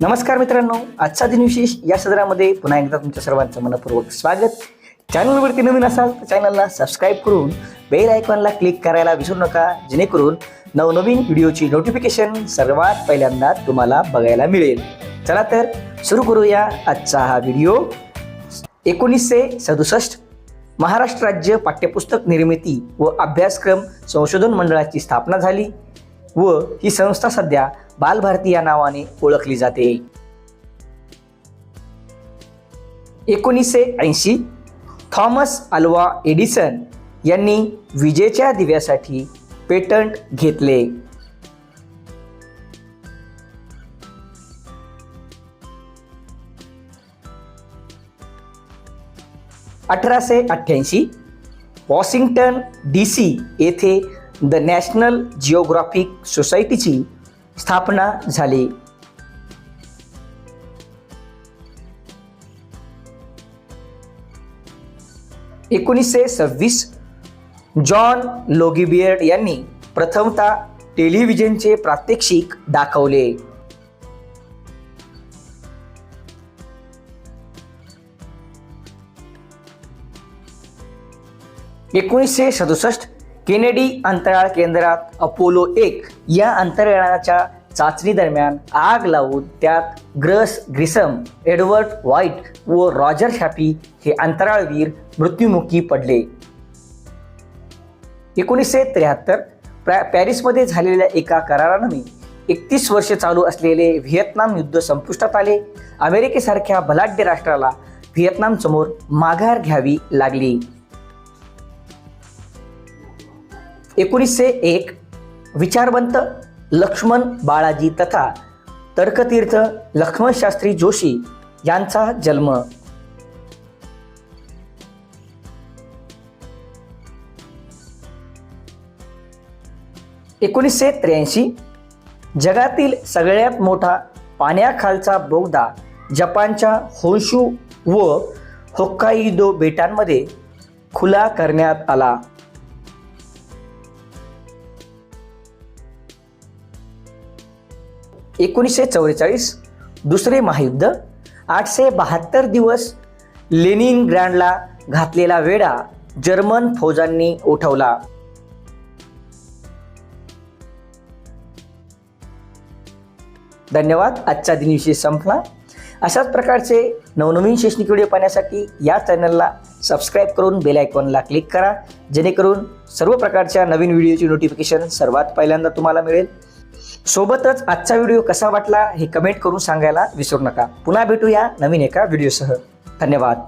नमस्कार मित्रांनो आजचा दिनविशेष या सदरामध्ये पुन्हा एकदा तुमच्या सर्वांचं मनपूर्वक स्वागत. चॅनलवरती नवीन असाल तर चॅनलला सबस्क्राईब करून बेल आयकॉनला क्लिक करायला विसरू नका जेणेकरून नवनवीन व्हिडिओची नोटिफिकेशन सर्वात पहिल्यांदा तुम्हाला बघायला मिळेल. चला तर सुरू करूया आजचा हा व्हिडिओ एकोणीसशे सदुसष्ट महाराष्ट्र राज्य पाठ्यपुस्तक निर्मिती व अभ्यासक्रम संशोधन मंडळाची स्थापना झाली व ही संस्था सध्या बालभारती या नावाने ओळखली जाते. एकोणीसशे ऐंशी थॉमस अल्वा एडिसन यांनी विजेच्या दिव्यासाठी पेटंट घेतले. अठराशे अठ्ठ्याऐंशी वॉशिंग्टन डी सी येथे द नॅशनल जिओग्राफिक सोसायटीची स्थापना झाली. एकोणीसशे सव्वीस जॉन लोगिबियर्ड यांनी प्रथमतः टेलिव्हिजनचे प्रात्यक्षिक दाखवले. एकोणीसशे सदुसष्ट केनेडी अंतराळ केंद्रात अपोलो एक या अंतराळाच्या चाचणी दरम्यान आग लावून त्यात ग्रस ग्रिसम एडवर्ड व्हाईट व रॉजर शॅपी हे अंतराळवीर मृत्युमुखी पडले. एकोणीसशे त्र्याहत्तर प्रॅ पॅरिसमध्ये झालेल्या एका कराराने एकतीस वर्षे चालू असलेले व्हिएतनाम युद्ध संपुष्टात आले. अमेरिकेसारख्या बलाढ्य राष्ट्राला व्हिएतनामसमोर माघार घ्यावी लागली. एकोणीसशे एक विचारवंत लक्ष्मण बाळाजी तथा तर्कतीर्थ लक्ष्मणशास्त्री जोशी यांचा जन्म. एकोणीसशे त्र्याऐंशी जगातील सगळ्यात मोठा पाण्याखालचा बोगदा जपानच्या होन्शू व होक्काईदो बेटांमध्ये खुला करण्यात आला. एकोणीसशे चौवेचाळीस दुसरे महायुद्ध आठशे बहात्तर दिवस लेनिनग्रँडला घातलेला वेढा जर्मन फौजांनी उठवला. धन्यवाद आजचा दिनविषय संपला. अशाच प्रकारचे नवनवीन शैक्षणिक व्हिडिओ पाहण्यासाठी या चॅनलला सबस्क्राईब करून बेल आयकॉनला क्लिक करा जेणेकरून सर्व प्रकारच्या नवीन व्हिडिओची नोटिफिकेशन सर्वात पहिल्यांदा तुम्हाला मिळेल. सोबतच आजचा व्हिडिओ कसा वाटला हे कमेंट करून सांगायला विसरू नका. पुन्हा भेटूया नवीन एका व्हिडिओसह. धन्यवाद.